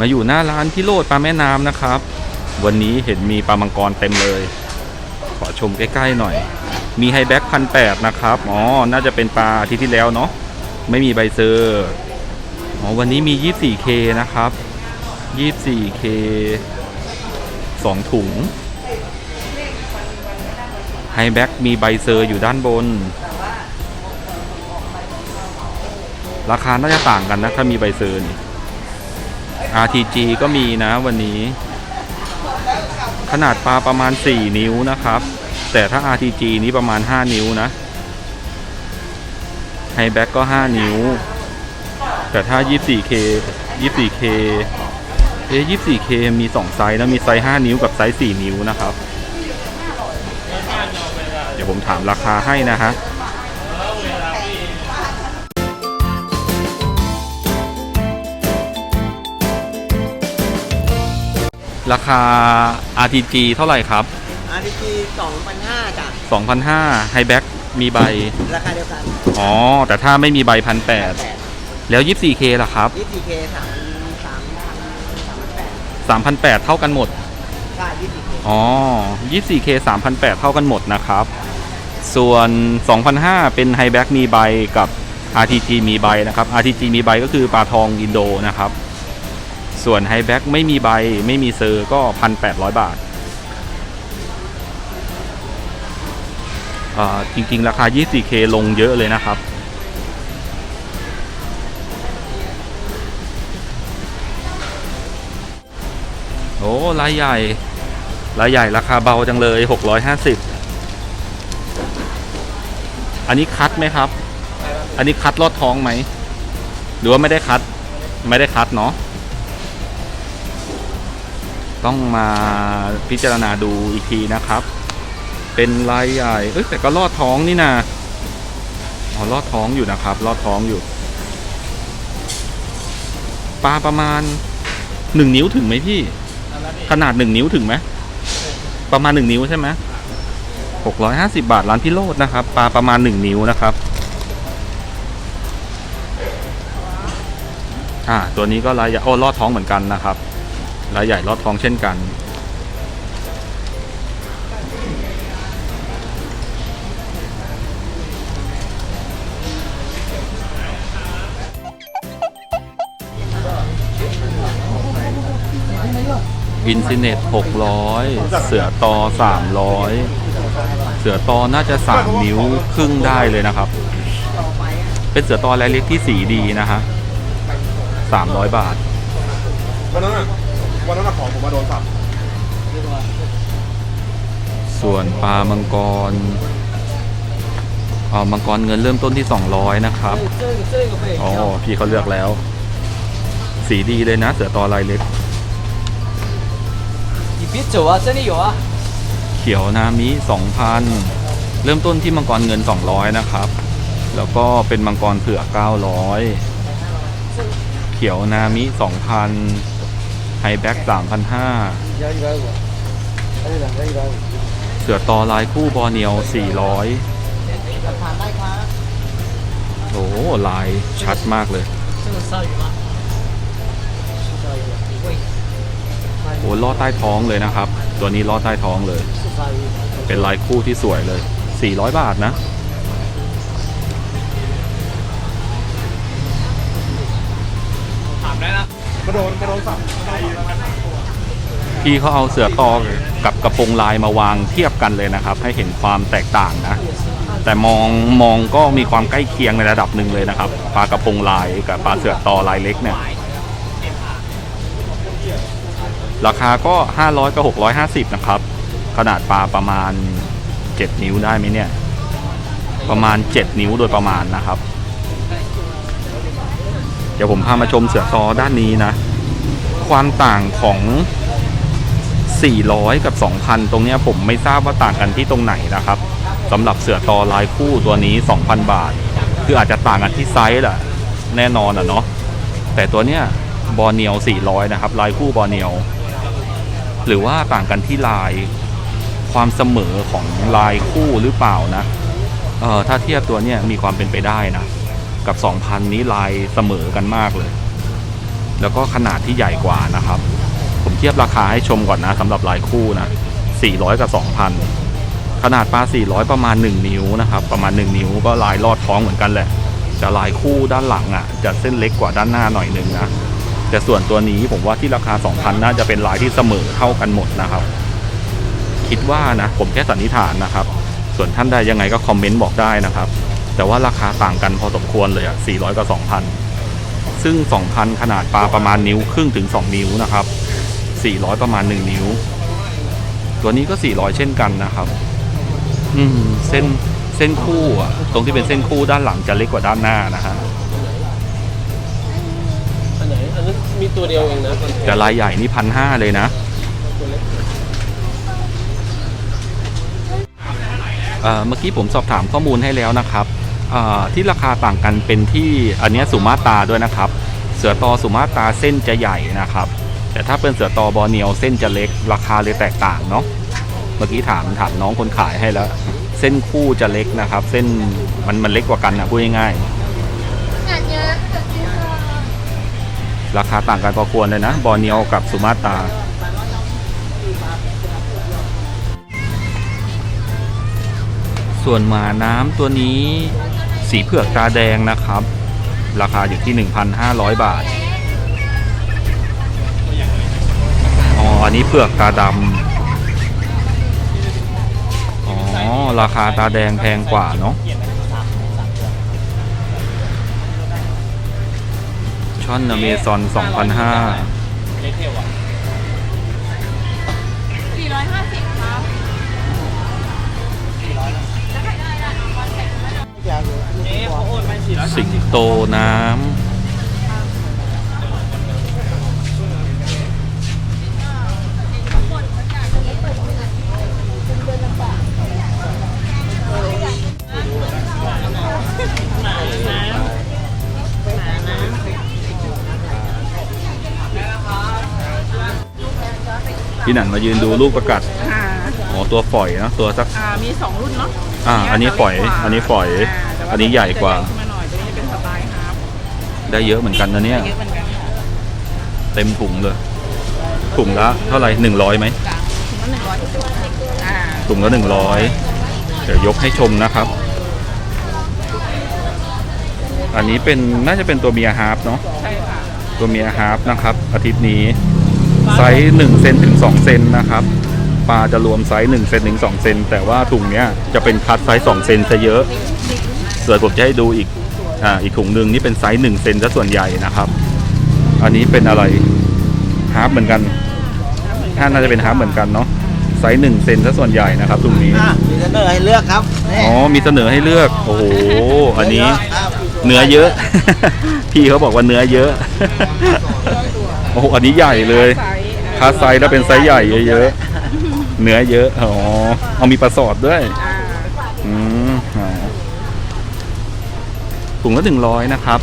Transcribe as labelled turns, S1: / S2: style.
S1: มาอยู่หน้าร้านพี่โรดปลาแม่น้ำนะครับ วันนี้เห็นมีปลามังกรเต็มเลย ขอชมใกล้ๆหน่อย มีไฮแบ็กพันแปดนะครับ อ๋อ น่าจะเป็นปลาอาทิตย์ที่แล้วเนาะ ไม่มีใบเซอร์ อ๋อ วันนี้มี 24K นะครับ 24K 2 ถุง ไฮแบ็กมีใบเซอร์อยู่ด้านบน ราคาน่าจะต่างกันนะ ถ้ามีใบเซอร์นี่ RTG ก็มีนะวันนี้ ขนาดปลาประมาณ 4 นิ้วนะครับ แต่ถ้า RTG นี้ประมาณ 5 นิ้วนะไฮแบ็กก็ 5 นิ้ว แต่ถ้า 24K 24K เอ๊ะ 24K มี 2 ไซส์นะมีไซส์ 5 นิ้วกับไซส์ 4 นิ้วนะครับ เดี๋ยวผมถามราคาให้นะฮะ ราคา RTG เท่าไหร่ครับ
S2: RTG 2,500จ้ะ
S1: 2,500ไฮแบ็กมีใบ
S2: ราคาเดียวกัน
S1: อ๋อ แต่ถ้าไม่มีใบพันแปดแล้ว 24K ล่ะครับ
S2: 24K 3 3
S1: 3,800เท่ากันหมด
S2: 3,000ค่า 24K
S1: อ๋อ 24K 3,800เท่ากันหมดนะครับ ส่วน 2,500 เป็นไฮแบ็กมีใบกับ RTG มีใบนะครับ RTG มีใบก็คือปลาทองอินโดนะครับ ส่วนไฮแบ็กไม่มีใบไม่มีเซอร์ก็1,800บาทอ่าจริง ๆ ราคา 24K ลงเยอะเลยนะครับ โอ้รายใหญ่รายใหญ่ราคาเบาจังเลย 650 อันนี้คัดไหมครับ อันนี้คัดลอดท้องไหม หรือว่าไม่ได้คัด ไม่ได้คัดเนาะ ต้องมาพิจารณาดูอีกทีนะครับ เป็นลายใหญ่เอ้ยแต่ก็ลอดท้องนี่นาอ๋อลอดท้องอยู่นะครับ ลอดท้องอยู่ปลาประมาณหนึ่งนิ้วถึงไหมพี่ ขนาดหนึ่งนิ้วถึงไหมประมาณหนึ่งนิ้วใช่ไหมหกร้อยห้าสิบาทร้านพี่โรดนะครับปลาประมาณหนึ่งนิ้วนะครับ อ่า ตัวนี้ก็ลายใหญ่โอ้ลอดท้องเหมือนกันนะครับ ลายใหญ่ลอดท้องเช่นกัน อินซิเนต600 เสือตอ 300 เสือตอน่าจะ 3 นิ้วครึ่งได้เลยนะครับ เป็นเสือตอลายเล็กที่สีดีนะฮะ300 บาท
S3: วันนั้นของผมมาโดนสับ
S1: ส่วนปลามังกรอ๋อมังกรเงินเริ่มต้นที่ 200 นะครับอ๋อพี่เขาเลือกแล้ว สีดีเลยนะ เสือตอลายเล็ก
S2: พิจิวะเส้นนี้ยู่อะ
S1: เขียวนามิ2,000 เริ่มต้นที่มังกรเงิน 200 นะครับ แล้วก็เป็นมังกรเผือก900 เขียวนามิ2,000 ไฮแบ็ก
S2: สามพันห้า
S1: เสือต่อลายคู่บอเนียว
S2: สี่ร้
S1: อยโอ้ลายชัดมากเลยโอ้ลอดใต้ท้องเลยนะครับ ตัวนี้ลอดใต้ท้องเลย เป็นลายคู่ที่สวยเลย 400 บาทนะ
S3: ถามได้นะ มาโดนสับ
S1: พี่เขาเอาเสือตอกับกระโปรงลายมาวางเทียบกันเลยนะครับ ให้เห็นความแตกต่างนะ แต่มองมองก็มีความใกล้เคียงในระดับหนึ่งเลยนะครับปลากระพงลายกับปลาเสือตอลายเล็กเนี่ยราคาก็ 500กับ650 นะครับ ขนาดปลาประมาณ 7 นิ้วได้ไหมเนี่ย ประมาณ 7 นิ้วโดยประมาณนะครับ ดี๋ยวผมพามาชมเสือตอด้านนี้นะ ความต่างของ 400 กับ 2,000 ตรงนี้ผมไม่ทราบว่าต่างกันที่ตรงไหนนะครับสำหรับเสือตอลายคู่ตัวนี้ 2,000 บาท คืออาจจะต่างกันที่ไซส์แหละแน่นอนอะเนาะแต่ตัวเนี้ยบอเนียว 400 นะครับ ลายคู่บอเนียว หรือว่าต่างกันที่ลายความเสมอของลายคู่หรือเปล่านะเออถ้าเทียบตัวเนี้ยมีความเป็นไปได้นะ กับ 2,000 นี้ลายเสมอกันมากเลย แล้วก็ขนาดที่ใหญ่กว่านะครับ ผมเทียบราคาให้ชมก่อนนะสำหรับลายคู่นะ 400 กับ 2,000 ขนาดปลา 400 ประมาณ 1 นิ้วนะครับ ประมาณ 1 นิ้วก็ลายลอดท้องเหมือนกันแหละแต่ลายคู่ด้านหลังอะ จะเส้นเล็กกว่าด้านหน้าหน่อยหนึ่งนะแต่ส่วนตัวนี้ผมว่าที่ราคา 2,000 น่าจะเป็นลายที่เสมอเท่ากันหมดนะครับ คิดว่านะ ผมแค่สันนิษฐานนะครับ ส่วนท่านใดยังไงก็คอมเมนต์บอกได้นะครับ แต่ว่าราคาต่างกันพอสมควรเลยอะ 400 กับ 2,000 ซึ่ง 2,000 ขนาดปลาประมาณนิ้วครึ่งถึง 2 นิ้วนะครับ 400 ประมาณ 1 นิ้ว ตัวนี้ก็ 400 เช่นกันนะครับ อืม เส้นเส้นคู่อะ ตรงที่เป็นเส้นคู่ด้านหลังจะเล็กกว่าด้านหน้านะฮะ
S2: อันไหนอันนั้นมีตัวเดียวเองนะคนแท
S1: แต่
S2: น
S1: ลายใหญ่นี่พันห้าเลยนะ
S2: ตัวเล็ก
S1: เอ่อเมื่อกี้ผมสอบถามข้อมูลให้แล้วนะครับเอ่อ ที่ราคาต่างกันเป็นที่อันเนี้ยสุมาตราด้วยนะครับ เสือตอสุมาตราเส้นจะใหญ่นะครับ แต่ถ้าเป็นเสือตอบอร์เนียวเส้นจะเล็ก ราคาเลยแตกต่างเนาะเมื่อกี้ถามถามน้องคนขายให้แล้ว เส้นคู่จะเล็กนะครับ เส้นมันมันเล็กกว่ากันนะพูดง่ายๆราคาต่างกันพอควรเลยนะ บอร์เนียวกับสุมาตราส่วนหมาน้ำตัวนี้ สีเผือกตาแดงนะครับ ราคาอยู่ที่ 1,500 บาทอ๋ออันนี้เผือกตาดำอ๋อราคาตาแดงแพงกว่าเนาะช่อนอเมซอน2,500
S2: 450
S1: สิงโตน้ำพี่หนันมายืนดูลูกประกัด
S4: อ่า
S1: อ๋อตัวฝอยนะตัวสัก
S4: อ่ามีสองรุ่นเนาะ
S1: อ่าอันนี้ฝอย
S4: จะเล็กกว่า
S1: อันนี้ฝอยา
S4: แต่ว่า
S1: อันนี้ใหญ่กว่า
S4: จะใหญ่
S1: ได้เยอะเหมือนกันนะเนี่ย
S4: เยอะเหมือนกันค่ะ
S1: เต็มถุงเลยถุงละเท่าไหร่หนึ่งร้อยไหม
S4: จ้ะถุงละหนึ่งร้อยอ่า
S1: ถุงละหนึ่งร้อยเดี๋ยวยกให้ชมนะครับ อันนี้เป็นน่าจะเป็นตัวเมียฮาร์ปเนาะ
S4: ใช่ค่ะ
S1: ตัวเมียฮาร์ปนะครับ อาทิตย์นี้ไซส์1เซนถึง2เซนนะครับปลาจะรวมไซส์1เซนถึง2เซนแต่ว่าถุงเนี้ยจะเป็นคัดไซส์2เซนซะเยอะส่วนผมจะให้ดูอีก อ่าอีกถุงหนึ่งนี่เป็นไซส์1เซนซะส่วนใหญ่นะครับ อันนี้เป็นอะไรฮาร์ปเหมือนกันถ้าน่าจะเป็นฮาร์ปเหมือนกันเนาะไซส์1เซนซะส่วนใหญ่นะครับถุงนี้
S5: อะมีเสนอให้เลือกครับนี่
S1: อ๋อมีเสนอให้เลือกโอ้โหอันนี้
S5: ครับ
S1: เนื้อเยอะ พี่เขาบอกว่าเนื้อเยอะ โอ้โห อันนี้ใหญ่เลย
S4: ไซส์
S1: คาไซส์แล้วเป็นไซส์ใหญ่เยอะๆ เนื้อเยอะ อ๋อ เอามีปลาสอดด้วย
S4: อ่า
S1: อืมอ๋อ ถุงละหนึ่งร้อยนะครับ